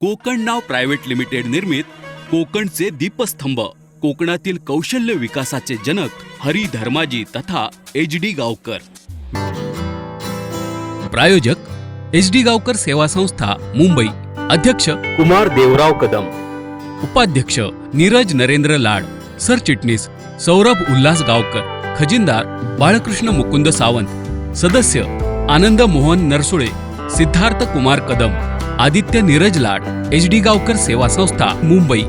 कोकण नाव private limited निर्मित कोकणचे दीपस्तंभ कोकणातील कौशल्य विकासाचे जनक हरी धर्माजी तथा एच डी गावकर. प्रायोजक एच डी गावकर सेवा संस्था मुंबई. अध्यक्ष कुमार देवराव कदम. उपाध्यक्ष नीरज नरेंद्र लाड. सरचिटणीस सौरभ उल्हास गावकर. खजिनदार बाळकृष्ण मुकुंद सावंत. सदस्य आनंद मोहन नरसुळे. सिद्धार्थ कुमार कदम. आदित्य नीरज लाट एच डी गावकर सेवा संस्था मुंबई.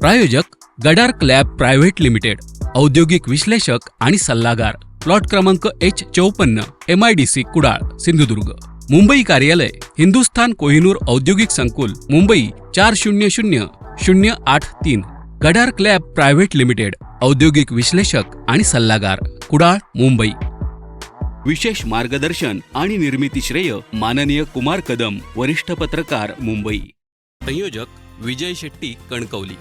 प्रायोजक गडार क्लॅब प्रायव्हेट लिमिटेड औद्योगिक विश्लेषक आणि सल्लागार प्लॉट क्रमांक एच चौपन्न M I D C Kudal Sindhudurg. Mumbai कार्यालय हिंदुस्थान कोहिनूर औद्योगिक संकुल मुंबई चार शून्य शून्य शून्य आठ तीन. गडार क्लॅब प्रायव्हेट लिमिटेड औद्योगिक विश्लेषक आणि सल्लागार कुडाळ मुंबई. विशेष मार्गदर्शन आणि निर्मिती श्रेय माननीय कुमार कदम वरिष्ठ पत्रकार मुंबई. संयोजक विजय शेट्टी कणकवली.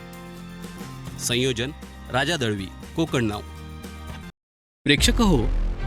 संयोजन राजा दळवी कोकण नाव. प्रेक्षक हो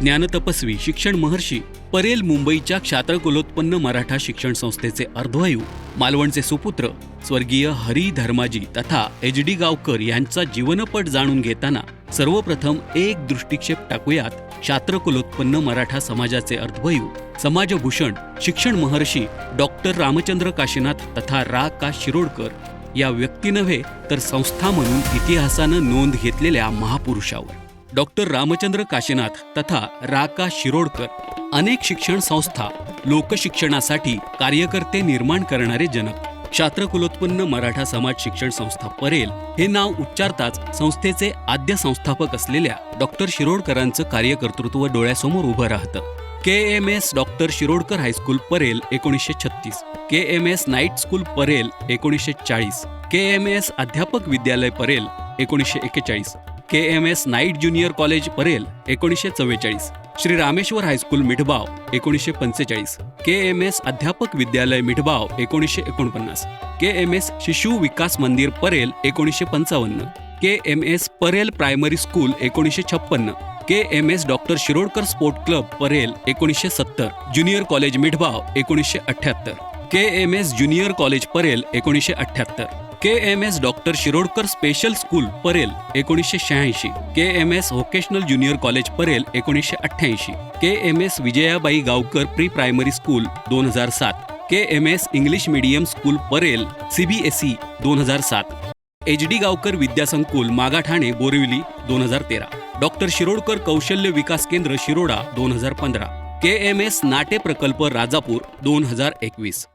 ज्ञानतपस्वी शिक्षण महर्षी परेल मुंबईच्या क्षात्रकुलोत्पन्न मराठा शिक्षण संस्थेचे अर्धवायू मालवणचे सुपुत्र स्वर्गीय हरी धर्माजी तथा एच डी गावकर यांचा जीवनपट जाणून घेताना सर्वप्रथम एक दृष्टिक्षेप टाकूयात. शास्त्रकुलोत्पन्न मराठा समाजाचे अर्धवायू समाजभूषण शिक्षण महर्षी डॉक्टर रामचंद्र काशीनाथ तथा रा. का. शिरोडकर या व्यक्ती नव्हे तर संस्था म्हणून इतिहासानं नोंद घेतलेल्या महापुरुषावर. डॉक्टर रामचंद्र काशीनाथ तथा रा. का. शिरोडकर अनेक शिक्षण संस्था लोकशिक्षणासाठी कार्यकर्ते निर्माण करणारे जनक. क्षात्रकुलोत्पन्न मराठा समाज शिक्षण संस्था परेल हे नाव उच्चारताच संस्थेचे आद्य संस्थापक असलेल्या डॉक्टर शिरोडकरांचं कार्यकर्तृत्व डोळ्यासमोर उभं राहतं. K M S doctor Shirodkar high school Parel एकोणीसशे छत्तीस. K M S night school Parel एकोणीसशे चाळीस. के एम एस अध्यापक विद्यालय परेल एकोणीसशे एक्केचाळीस. K M S night junior college Parel एकोणीसशे चव्वेचाळीस. श्री रामेश्वर हायस्कूल मिठबाव एकोणीसशे पंचेचाळीस. के एम एस अध्यापक विद्यालय मिठबाव एकोणीसशे एकोणपन्नास. के एम एस शिशु विकास मंदिर परेल एकोणीसशे पंचावन्न. K M S Parel primary school एकोणीसशे छप्पन्न. K M S doctor Shirodkar sport club Parel एकोणीसशे सत्तर. ज्युनियर कॉलेज मिठबाव एकोणीसशे अठ्ठ्याहत्तर K M S junior college Parel एकोणीसशे अठ्ठ्याहत्तर K M S doctor Shirodkar special school Parel एकोणीसशे शहाऐंशी. K M S vocational junior college Parel एकोणीसशे अठ्ठ्याऐंशी. K M S Vijayabai Gaonkar pre primary school दोन हजार सात. K M S English medium school Parel CBSE दोन हजार सात. एच डी गावकर विद्यासंकुल मागाठाणे बोरिवली दोन हजार तेरा. डॉक्टर शिरोडकर कौशल्य विकास केंद्र शिरोडा दोन हजार पंधरा. के एम एस नाटे प्रकल्प राजापूर दोन हजार एकवीस.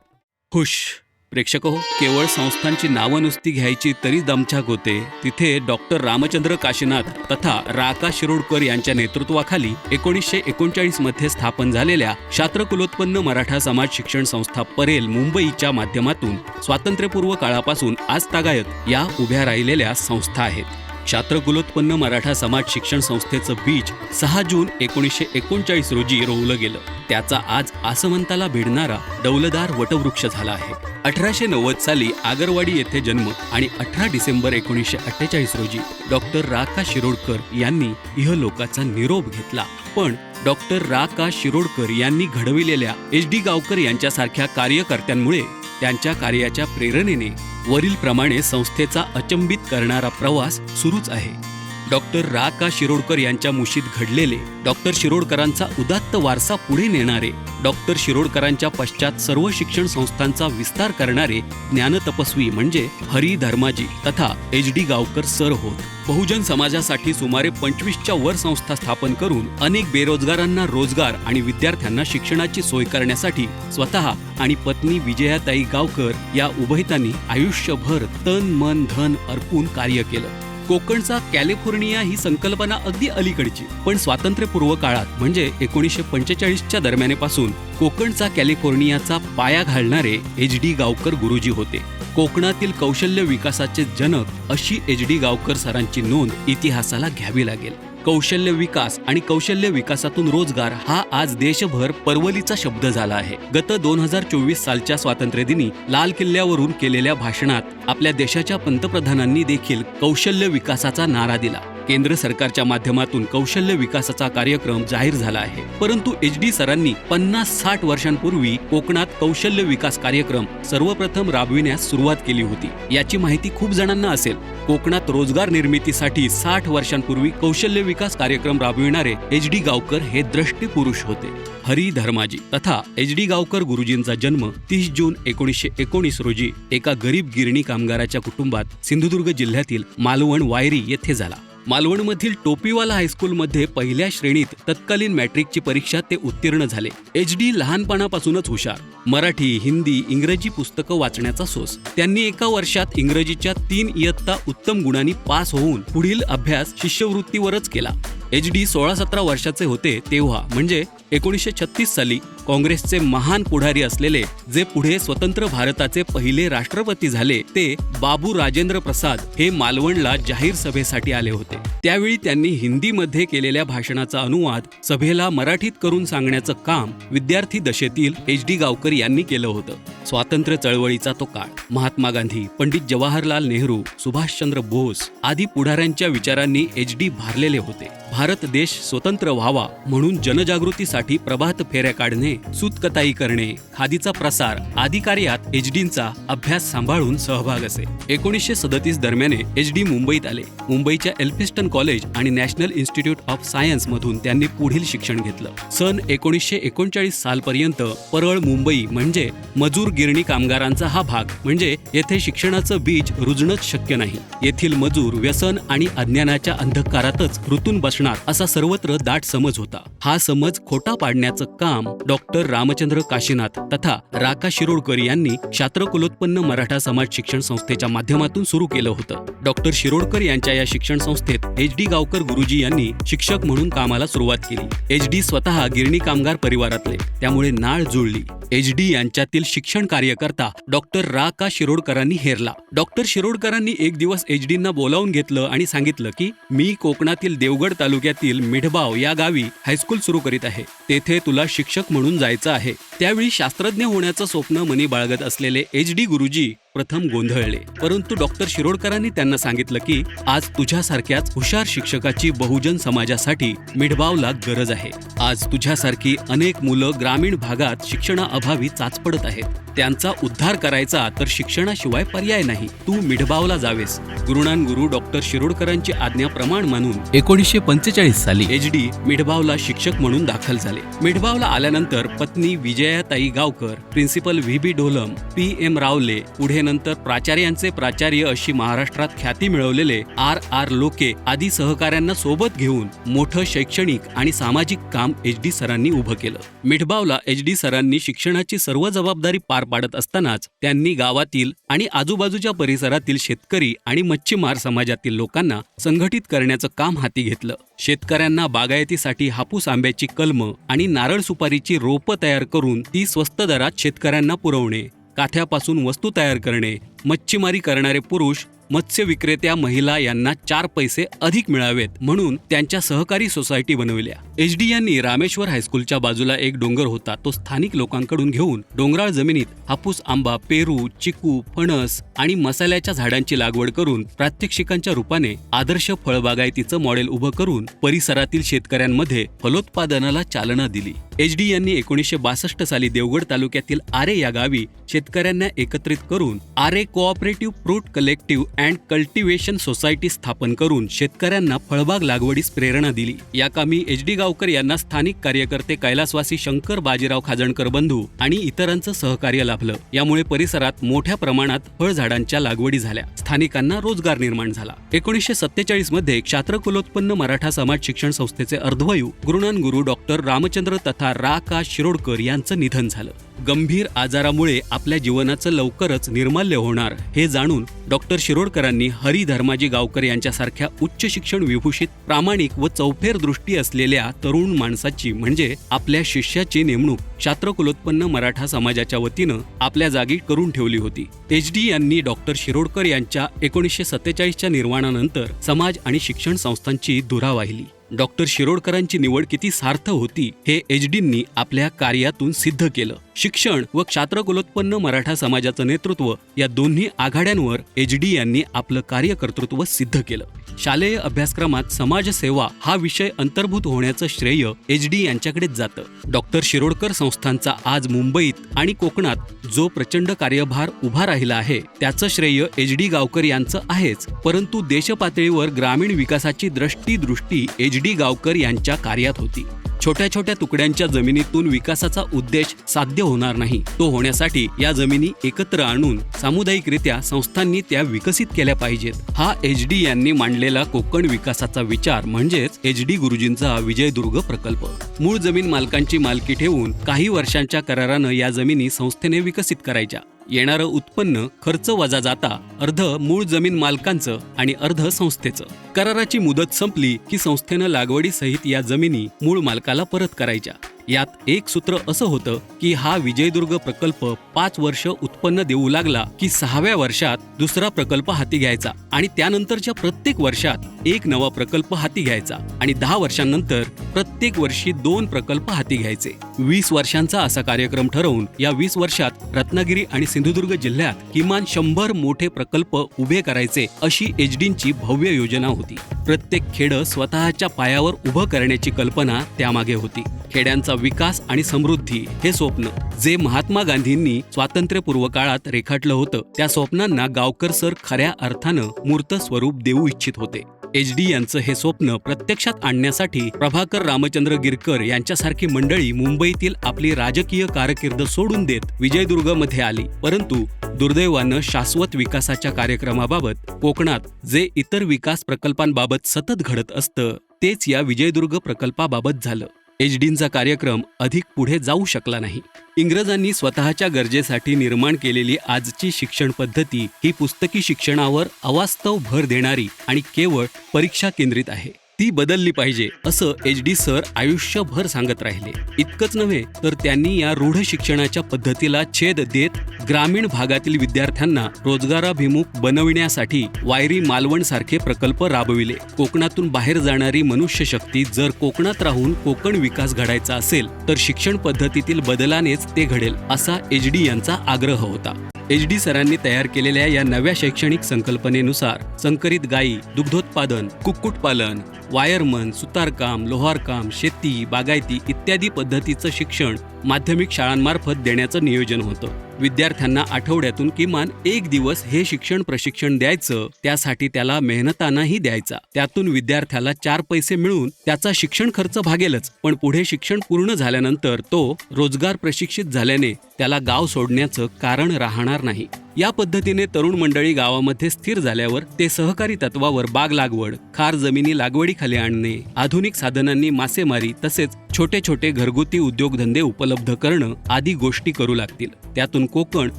खुश! प्रेक्षक हो केवळ संस्थांची नावं नुसती घ्यायची तरी दमछाक होते. तिथे डॉक्टर रामचंद्र काशीनाथ तथा राका शिरोडकर यांच्या नेतृत्वाखाली एकोणीसशे एकोणचाळीसमध्ये स्थापन झालेल्या शास्त्रकुलोत्पन्न मराठा समाज शिक्षण संस्था परेल मुंबईच्या माध्यमातून स्वातंत्र्यपूर्व काळापासून आज तागायत या उभ्या राहिलेल्या संस्था आहेत. क्षात्रकुलोत्पन्न मराठा समाज शिक्षण संस्थेचं बीज सहा जून एकोणीसशे एकोणचाळीस रोजी रोवलं गेलं. त्याचा आज आसमंताला भिडणारा डौलदार वटवृक्ष झाला आहे. अठराशे नव्वद साली आगरवाडी येथे जन्म आणि अठरा डिसेंबर एकोणीसशे अठ्ठेचाळीस रोजी डॉक्टर रा का शिरोडकर यांनी इहलोकाचा निरोप घेतला. पण डॉक्टर रा का शिरोडकर यांनी घडविलेल्या एच डी गावकर यांच्यासारख्या कार्यकर्त्यांमुळे त्यांच्या कार्याच्या प्रेरणेने वरीलप्रमाणे संस्थेचा अचंबित करणारा प्रवास सुरूच आहे. डॉक्टर रा का शिरोडकर यांच्या मुशीत घडलेले डॉक्टर शिरोडकरांचा उदात्त वारसा पुढे नेणारे डॉक्टर शिरोडकरांच्या पश्चात सर्व शिक्षण संस्थांचा विस्तार करणारे ज्ञानतपस्वी म्हणजे हरी धर्माजी तथा एच डी गावकर सर होत. बहुजन समाजासाठी सुमारे पंचवीसच्या वर संस्था स्थापन करून अनेक बेरोजगारांना रोजगार आणि विद्यार्थ्यांना शिक्षणाची सोय करण्यासाठी स्वतः आणि पत्नी विजयाताई गावकर या उभयतांनी आयुष्यभर तन मन धन अर्पून कार्य केलं. कोकणचा कॅलिफोर्निया ही संकल्पना अगदी अलीकडची पण स्वातंत्र्यपूर्व काळात म्हणजे एकोणीसशे पंचेचाळीसच्या दरम्यानेपासून कोकणचा कॅलिफोर्नियाचा पाया घालणारे एच डी गावकर गुरुजी होते. कोकणातील कौशल्य विकासाचे जनक अशी एच डी गावकर सरांची नोंद इतिहासाला घ्यावी लागेल. कौशल्य विकास आणि कौशल्य विकासातून रोजगार हा आज देशभर परवलीचा शब्द झाला आहे. गत दोन हजार चोवीस सालच्या स्वातंत्र्यदिनी लाल किल्ल्यावरून केलेल्या भाषणात आपल्या देशाच्या पंतप्रधानांनी देखील कौशल्य विकासाचा नारा दिला. केंद्र सरकारच्या माध्यमातून कौशल्य विकासाचा कार्यक्रम जाहीर झाला आहे. परंतु एच डी सरांनी पन्नास साठ वर्षांपूर्वी कोकणात कौशल्य विकास कार्यक्रम सर्वप्रथम राबविण्यास सुरुवात केली होती. याची माहिती खूप जणांना असेल. कोकणात रोजगार निर्मितीसाठी साठ वर्षांपूर्वी कौशल्य विकास कार्यक्रम राबविणारे एच डी गावकर हे द्रष्टे पुरुष होते. हरी धर्माजी तथा एच डी गावकर गुरुजींचा जन्म तीस जून एकोणीसशे एकोणीस रोजी एका गरीब गिरणी कामगाराच्या कुटुंबात सिंधुदुर्ग जिल्ह्यातील मालवण वायरी येथे झाला. मालवणमधील टोपीवाला हायस्कूलमध्ये पहिल्या श्रेणीत तत्कालीन मॅट्रिकची परीक्षा ते उत्तीर्ण झाले. एच डी लहानपणापासूनच हुशार. मराठी हिंदी इंग्रजी पुस्तकं वाचण्याचा सोस. त्यांनी एका वर्षात इंग्रजीच्या तीन इयत्ता उत्तम गुणांनी पास होऊन पुढील अभ्यास शिष्यवृत्तीवरच केला. एच डी सोळा सतरा वर्षाचे होते तेव्हा म्हणजे एकोणीसशे छत्तीस साली काँग्रेसचे महान पुढारी असलेले जे पुढे स्वतंत्र भारताचे पहिले राष्ट्रपती झाले ते बाबू राजेंद्र प्रसाद हे मालवणला जाहीर सभेसाठी आले होते. त्यावेळी त्यांनी हिंदीमध्ये केलेल्या भाषणाचा अनुवाद सभेला मराठीत करून सांगण्याचं काम विद्यार्थी दशेतील एच डी गावकर यांनी केलं होतं. स्वातंत्र्य चळवळीचा तो काळ. महात्मा गांधी पंडित जवाहरलाल नेहरू सुभाषचंद्र बोस आदी पुढाऱ्यांच्या विचारांनी एच डी भारलेले होते. भारत देश स्वतंत्र व्हावा म्हणून जनजागृतीसाठी प्रभात फेऱ्या काढणे सूतकताई करणे खादीचा प्रसार आदी कार्यात एच डींचा अभ्यास सांभाळून सहभाग असे. एकोणीसशे सदतीस दरम्यान एच डी मुंबईत आले. मुंबईच्या एल्फिस्टन कॉलेज आणि नॅशनल इन्स्टिट्यूट ऑफ सायन्स मधून त्यांनी पुढील शिक्षण घेतलं. सन एकोणीसशे एकोणचाळीस सालपर्यंत परळ मुंबई म्हणजे मजूर गिरणी कामगारांचा हा भाग. म्हणजे येथे शिक्षणाचं बीज रुजणंच शक्य नाही. येथील मजूर व्यसन आणि अज्ञानाच्या अंधकारातच ऋतून बसणार असा सर्वत्र दाट समज होता. हा समज खोटा पाडण्याचं काम डॉक्टर रामचंद्र काशीनाथ तथा राका शिरोडकर यांनी शास्त्रकुलोत्पन्न मराठा समाज शिक्षण संस्थेच्या माध्यमातून सुरू केलं होतं. डॉक्टर शिरोडकर यांच्या या शिक्षण संस्थेत एच डी गावकर गुरुजी यांनी शिक्षक म्हणून कामाला सुरुवात केली. एच डी स्वतः गिरणी कामगार परिवारातले त्यामुळे नाळ जुळली. एच डी यांच्यातील शिक्षण कार्यकर्ता डॉक्टर रा का शिरोडकरांनी हेरला. डॉक्टर शिरोडकरांनी एक दिवस एच डींना बोलावून घेतलं आणि सांगितलं की मी कोकणातील देवगड तालुक्यातील मिढबाव या गावी हायस्कूल सुरू करीत आहे. तेथे तुला शिक्षक म्हणून जायचं आहे. त्यावेळी शास्त्रज्ञ होण्याचं स्वप्न मनी बाळगत असलेले एच डी गुरुजी प्रथम गोंधळले. परंतु डॉक्टर शिरोडकरांनी त्यांना सांगितलं की आज तुझ्यासारख्याच हुशार शिक्षकाची बहुजन समाजासाठी मिढबावला गरज आहे. आज तुझ्यासारखी अनेक मुलं ग्रामीण भागात शिक्षणाअभावी चाचपडत आहेत. त्यांचा उद्धार करायचा तर शिक्षणाशिवाय पर्याय नाही. तू मिढबावला जावेस. गुरुणान गुरु डॉक्टर शिरोडकरांची आज्ञा प्रमाण मानून एकोणीसशे पंचेचाळीस साली एच डी मिढबावला शिक्षक म्हणून दाखल झाले. मिढबावला आल्यानंतर पत्नी Vijayatai Gavkar principal V B Dolam P M Rawle पुढे नंतर प्राचार्यांचे प्राचार्य अशी महाराष्ट्रात ख्याती मिळवलेले आर आर लोके आदी सहकाऱ्यांना सोबत घेऊन मोठं शैक्षणिक आणि सामाजिक काम एच डी सरांनी उभं केलं. मिठबावला एच डी सरांनी शिक्षणाची सर्व जबाबदारी पार पाडत असतानाच त्यांनी गावातील आणि आजूबाजूच्या परिसरातील शेतकरी आणि मच्छीमार समाजातील लोकांना संघटित करण्याचं काम हाती घेतलं. शेतकऱ्यांना बागायतीसाठी हापूस आंब्याची कलम आणि नारळ सुपारीची रोपं तयार करून ती स्वस्त दरात शेतकऱ्यांना पुरवणे. काथ्यापासून वस्तू तयार करणे मच्छीमारी करणारे पुरुष मत्स्य विक्रेत्या महिला यांना चार पैसे अधिक मिळावेत म्हणून त्यांच्या सहकारी सोसायटी बनविल्या. एच डी यांनी रामेश्वर हायस्कूलच्या बाजूला एक डोंगर होता तो स्थानिक लोकांकडून घेऊन डोंगराळ जमिनीत हापूस आंबा पेरू चिकू फणस आणि मसाल्याच्या झाडांची लागवड करून प्रात्यक्षिकांच्या रूपाने आदर्श फळबागायतीचं मॉडेल उभं करून परिसरातील शेतकऱ्यांमध्ये फलोत्पादनाला चालना दिली. एच डी यांनी एकोणीसशे बासष्ट साली देवगड तालुक्यातील आरे या गावी शेतकऱ्यांना एकत्रित करून Aarey cooperative fruit collective and cultivation society स्थापन करून शेतकऱ्यांना फळबाग लागवडीस प्रेरणा दिली. या कामी एच डी गावकर यांना स्थानिक कार्यकर्ते कैलासवासी शंकर बाजीराव खाजणकर बंधू आणि इतरांचं सहकार्य लाभलं. यामुळे परिसरात मोठ्या प्रमाणात फळझाडांच्या लागवडी झाल्या. स्थानिकांना रोजगार निर्माण झाला. एकोणीसशे सत्तेचाळीसमध्ये क्षात्रकुलोत्पन्न मराठा समाज शिक्षण संस्थेचे अर्धवयू गुरुनान गुरु डॉक्टर रामचंद्र तथा रा का शिरोडकर यांचं निधन झालं. गंभीर आजारामुळे आपल्या जीवनाचं लवकरच निर्माल्य होणार हे जाणून डॉक्टर शिरोडकरांनी हरी धर्माजी गावकर यांच्यासारख्या उच्च शिक्षण विभूषित प्रामाणिक व चौफेर दृष्टी असलेल्या तरुण माणसाची म्हणजे आपल्या शिष्याची नेमणूक शास्त्रकुलोत्पन्न मराठा समाजाच्या वतीनं आपल्या जागी करून ठेवली होती. एच डी यांनी डॉक्टर शिरोडकर यांच्या एकोणीसशे सत्तेचाळीसच्या निर्माणानंतर समाज आणि शिक्षण संस्थांची धुरा वाहिली. डॉक्टर शिरोडकरांची निवड किती सार्थ होती हे एच डींनी आपल्या कार्यातून सिद्ध केलं. शिक्षण व क्षात्रकुलोत्पन्न मराठा समाजाचं नेतृत्व या दोन्ही आघाड्यांवर एच डी यांनी आपलं कार्यकर्तृत्व सिद्ध केलं. शालेय अभ्यासक्रमात समाजसेवा हा विषय अंतर्भूत होण्याचं श्रेय एच डी यांच्याकडेच जातं. डॉक्टर शिरोडकर संस्थांचा आज मुंबईत आणि कोकणात जो प्रचंड कार्यभार उभा राहिला आहे त्याचं श्रेय एच डी गावकर यांचं आहेच. परंतु देशपातळीवर ग्रामीण विकासाची दृष्टी दृष्टी एच डी गावकर यांच्या कार्यात होती. छोट्या छोट्या तुकड्यांच्या जमिनीतून विकासाचा उद्देश साध्य होणार नाही. तो होण्यासाठी या जमिनी एकत्र आणून सामुदायिकरित्या संस्थांनी त्या विकसित केल्या पाहिजेत. हा एच डी यांनी मांडलेला कोकण विकासाचा विचार म्हणजेच एच डी गुरुजींचा विजयदुर्ग प्रकल्प. मूळ जमीन मालकांची मालकी ठेवून काही वर्षांच्या करारानं या जमिनी संस्थेने विकसित करायच्या. येणारं उत्पन्न खर्च वजा जाता अर्ध मूळ जमीन मालकांचं आणि अर्ध संस्थेचं. कराराची मुदत संपली की संस्थेनं लागवडीसहित या जमिनी मूळ मालकाला परत करायच्या. यात एक सूत्र असं होतं की हा विजयदुर्ग प्रकल्प पाच वर्ष उत्पन्न देऊ लागला की सहाव्या वर्षात दुसरा प्रकल्प हाती घ्यायचा आणि त्यानंतरच्या प्रत्येक वर्षात एक नवा प्रकल्प हाती घ्यायचा आणि दहा वर्षांनंतर प्रत्येक वर्षी दोन प्रकल्प हाती घ्यायचे. वीस वर्षांचा असा कार्यक्रम ठरवून या वीस वर्षात रत्नागिरी आणि सिंधुदुर्ग जिल्ह्यात किमान शंभर मोठे प्रकल्प उभे करायचे अशी एचडींची भव्य योजना होती. प्रत्येक खेडं स्वतःच्या पायावर उभं करण्याची कल्पना त्यामागे होती. खेड्यांचा विकास आणि समृद्धी हे स्वप्न. जे महात्मा गांधींनी स्वातंत्र्यपूर्व काळात रेखाटलं होतं त्या स्वप्नांना गावकर सर खऱ्या अर्थानं मूर्त स्वरूप देऊ इच्छित होते. एच डी यांचं हे स्वप्न प्रत्यक्षात आणण्यासाठी प्रभाकर रामचंद्र गिरकर यांच्यासारखी मंडळी मुंबईतील आपली राजकीय कारकीर्द सोडून देत विजयदुर्गमध्ये आली. परंतु दुर्दैवानं शाश्वत विकासाच्या कार्यक्रमाबाबत कोकणात जे इतर विकास प्रकल्पांबाबत सतत घडत असतं तेच या विजयदुर्ग प्रकल्पाबाबत झालं. एचडींचा कार्यक्रम अधिक पुढे जाऊ शकला नाही. इंग्रजांनी स्वतःच्या गरजेसाठी निर्माण केलेली आजची शिक्षण पद्धती ही पुस्तकी शिक्षणावर अवास्तव भर देणारी आणि केवळ परीक्षा केंद्रित आहे. ती बदलली पाहिजे असं एच डी सर आयुष्यभर सांगत राहिले. इतकंच नव्हे तर त्यांनी या रूढ शिक्षणाच्या पद्धतीला छेद देत ग्रामीण भागातील विद्यार्थ्यांना रोजगाराभिमुख बनविण्यासाठी वायरी मालवण सारखे प्रकल्प राबविले. कोकणातून बाहेर जाणारी मनुष्य शक्ती जर कोकणात राहून कोकण विकास घडायचा असेल तर शिक्षण पद्धतीतील बदलानेच ते घडेल असा एच डी यांचा आग्रह होता. एच डी सरांनी तयार केलेल्या या नव्या शैक्षणिक संकल्पनेनुसार संकरित गायी दुग्धोत्पादन कुक्कुटपालन वायरमन सुतारकाम लोहारकाम शेती बागायती इत्यादी पद्धतीचं शिक्षण माध्यमिक शाळांमार्फत देण्याचं नियोजन होतं. विद्यार्थ्यांना आठवड्यातून किमान एक दिवस हे शिक्षण प्रशिक्षण द्यायचं त्यासाठी त्याला मेहनतानाही द्यायचा. त्यातून विद्यार्थ्याला चार पैसे मिळून त्याचा शिक्षण खर्च भागेलच. पण पुढे शिक्षण पूर्ण झाल्यानंतर तो रोजगार प्रशिक्षित झाल्याने त्याला गाव सोडण्याचं कारण राहणार नाही. या पद्धतीने तरुण मंडळी गावामध्ये स्थिर झाल्यावर ते सहकारी तत्वावर बाग लागवड खार जमिनी लागवडीखाली आणणे आधुनिक साधनांनी मासेमारी तसेच छोटे छोटे घरगुती उद्योगधंदे उपलब्ध करणं आदी गोष्टी करू लागतील. त्यातून कोकण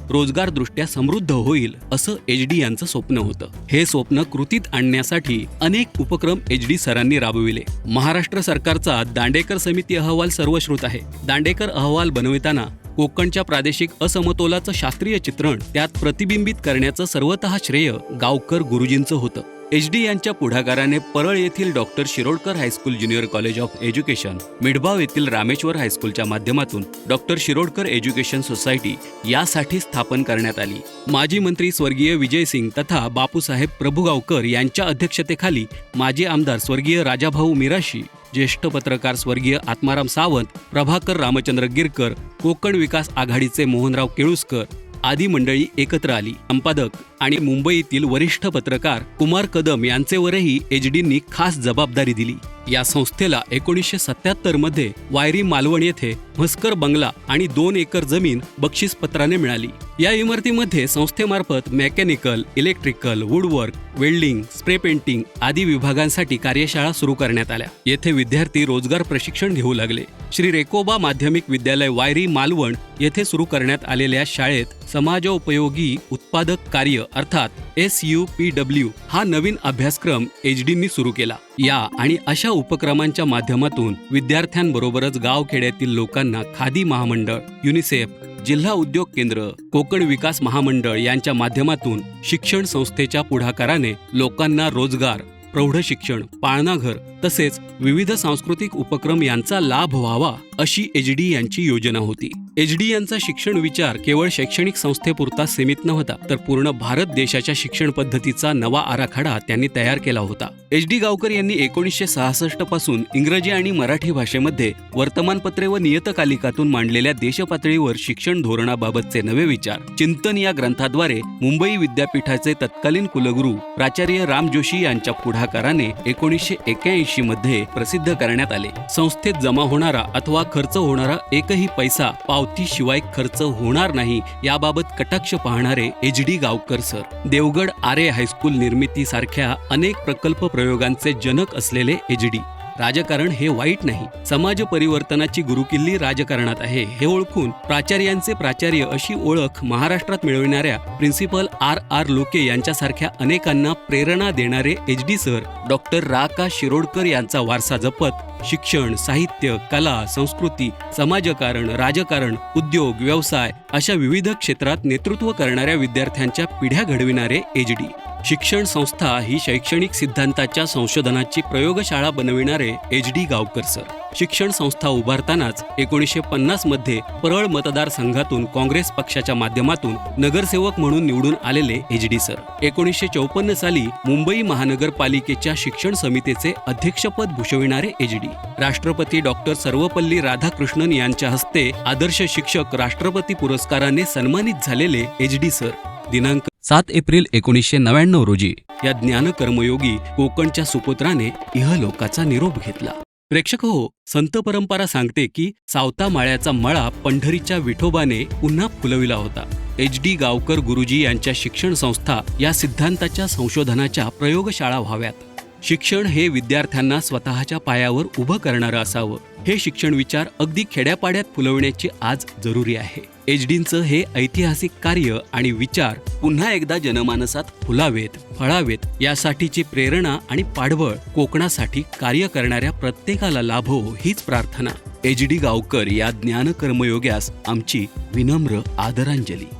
रोजगारदृष्ट्या समृद्ध होईल असं एच डी यांचं स्वप्न होतं. हे स्वप्न कृतीत आणण्यासाठी अनेक उपक्रम एच डी सरांनी राबविले. महाराष्ट्र सरकारचा दांडेकर समिती अहवाल सर्वश्रुत आहे. दांडेकर अहवाल बनविताना कोकणच्या प्रादेशिक असमतोलाचं शास्त्रीय चित्रण त्यात प्रतिबिंबित करण्याचं सर्वतः श्रेय गावकर गुरुजींचं होतं. एच डी यांच्या पुढाकाराने परळ येथील doctor Shirodkar high school junior college of education Mithbav येथील रामेश्वर हायस्कूलच्या माध्यमातून डॉक्टर शिरोडकर एज्युकेशन सोसायटी यासाठी स्थापन करण्यात आली. माजी मंत्री स्वर्गीय विजय सिंग तथा बापूसाहेब प्रभुगावकर यांच्या अध्यक्षतेखाली माजी आमदार स्वर्गीय राजाभाऊ मिराशी ज्येष्ठ पत्रकार स्वर्गीय आत्माराम सावंत प्रभाकर रामचंद्र गिरकर कोकण विकास आघाडीचे मोहनराव केळुसकर आदी मंडळी एकत्र आली. संपादक आणि मुंबईतील वरिष्ठ पत्रकार कुमार कदम यांचेवरही एचडींनी खास जबाबदारी दिली. या संस्थेला एकोणीसशे सत्याहत्तरमध्ये वायरी मालवण येथे म्हस्कर बंगला आणि दोन एकर जमीन बक्षीसपत्राने मिळाली. या इमारतीमध्ये संस्थेमार्फत mechanical electrical woodwork welding spray painting आदी विभागांसाठी कार्यशाळा सुरू करण्यात आल्या. येथे विद्यार्थी रोजगार प्रशिक्षण घेऊ लागले. श्री रेकोबा माध्यमिक विद्यालय वायरी मालवण येथे सुरू करण्यात आलेल्या शाळेत समाजोपयोगी उत्पादक कार्य अर्थात एस यू पी डब्ल्यू हा नवीन अभ्यासक्रम एच डींनी सुरू केला. या आणि अशा उपक्रमांच्या माध्यमातून विद्यार्थ्यांबरोबरच गावखेड्यातील लोकांना खादी महामंडळ युनिसेफ जिल्हा उद्योग केंद्र कोकण विकास महामंडळ यांच्या माध्यमातून शिक्षण संस्थेच्या पुढाकाराने लोकांना रोजगार प्रौढ शिक्षण पाळणाघर तसेच विविध सांस्कृतिक उपक्रम यांचा लाभ व्हावा. अशी एच डी यांची योजना होती. एच डी यांचा शिक्षण विचार केवळ शैक्षणिक संस्थेपुरता सीमित नव्हता तर पूर्ण भारत देशाच्या शिक्षण पद्धतीचा नवा आराखडा त्यांनी तयार केला होता. एच डी गावकर यांनी एकोणीसशे सहासष्टपासून इंग्रजी आणि मराठी भाषेमध्ये वर्तमानपत्रे व नियतकालिकातून मांडलेल्या देशपातळीवर शिक्षण धोरणाबाबतचे नवे विचार. चिंतन या ग्रंथाद्वारे मुंबई विद्यापीठाचे तत्कालीन कुलगुरू प्राचार्य राम जोशी यांच्या पुढाकाराने एकोणीसशे एक्याऐंशी मध्ये प्रसिद्ध करण्यात आले. संस्थेत जमा होणारा अथवा खर्च होणारा एकही पैसा पावतीशिवाय खर्च होणार नाही याबाबत कटाक्ष पाहणारे H D Gavkar sir. Devgad Aarey high school निर्मितीसारख्या अनेक प्रकल्प प्रयोगांचे जनक असलेले एच डी. राजकारण हे वाईट नाही. समाज परिवर्तनाची गुरुकिल्ली राजकारणात आहे हे ओळखून प्राचार्यांचे प्राचार्य अशी ओळख महाराष्ट्रात मिळविणाऱ्या प्रिन्सिपल आर आर लोके यांच्यासारख्या अनेकांना प्रेरणा देणारे एच डी सर डॉक्टर रा का शिरोडकर यांचा वारसा जपत शिक्षण साहित्य कला संस्कृती समाजकारण राजकारण उद्योग व्यवसाय अशा विविध क्षेत्रात नेतृत्व करणाऱ्या विद्यार्थ्यांच्या पिढ्या घडविणारे एच डी. शिक्षण संस्था ही शैक्षणिक सिद्धांताच्या संशोधनाची प्रयोगशाळा बनविणारे एच डी गावकर सर. शिक्षण संस्था उभारतानाच एकोणीसशे पन्नासमध्ये परळ मतदारसंघातून काँग्रेस पक्षाच्या माध्यमातून नगरसेवक म्हणून निवडून आलेले एच डी सर. एकोणीसशे चौपन्न साली मुंबई महानगरपालिकेच्या शिक्षण समितीचे अध्यक्षपद भूषविणारे एच डी. राष्ट्रपती डॉक्टर सर्वपल्ली राधाकृष्णन यांच्या हस्ते आदर्श शिक्षक राष्ट्रपती पुरस्काराने सन्मानित झालेले एच डी सर. दिनांक सात एप्रिल एकोणीसशे नव्याण्णव रोजी या ज्ञान कर्मयोगी कोकणच्या सुपुत्राने इहलोकाचा निरोप घेतला. प्रेक्षक हो संत परंपरा सांगते की सावता माळ्याचा मळा पंढरीच्या विठोबाने पुन्हा फुलविला होता. एच डी गावकर गुरुजी यांच्या शिक्षण संस्था या सिद्धांताच्या संशोधनाच्या प्रयोगशाळा व्हाव्यात. शिक्षण हे विद्यार्थ्यांना स्वतःच्या पायावर उभं करणारं असावं. हे शिक्षण विचार अगदी खेड्यापाड्यात फुलवण्याची आज जरुरी आहे. एच डींचं हे ऐतिहासिक कार्य आणि विचार पुन्हा एकदा जनमानसात फुलावेत फळावेत यासाठीची प्रेरणा आणि पाठबळ कोकणासाठी कार्य करणाऱ्या प्रत्येकाला लाभो हीच प्रार्थना. एच डी गावकर या ज्ञान कर्मयोग्यास आमची विनम्र आदरांजली.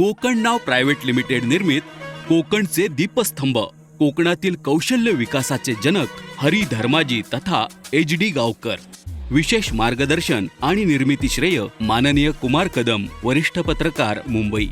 कोकण नाव प्रायव्हेट लिमिटेड निर्मित कोकणचे दीपस्तंभ कोकणातील कौशल्य विकासाचे जनक हरी धर्माजी तथा एच डी गावकर. विशेष मार्गदर्शन आणि निर्मिती श्रेय माननीय कुमार कदम वरिष्ठ पत्रकार मुंबई.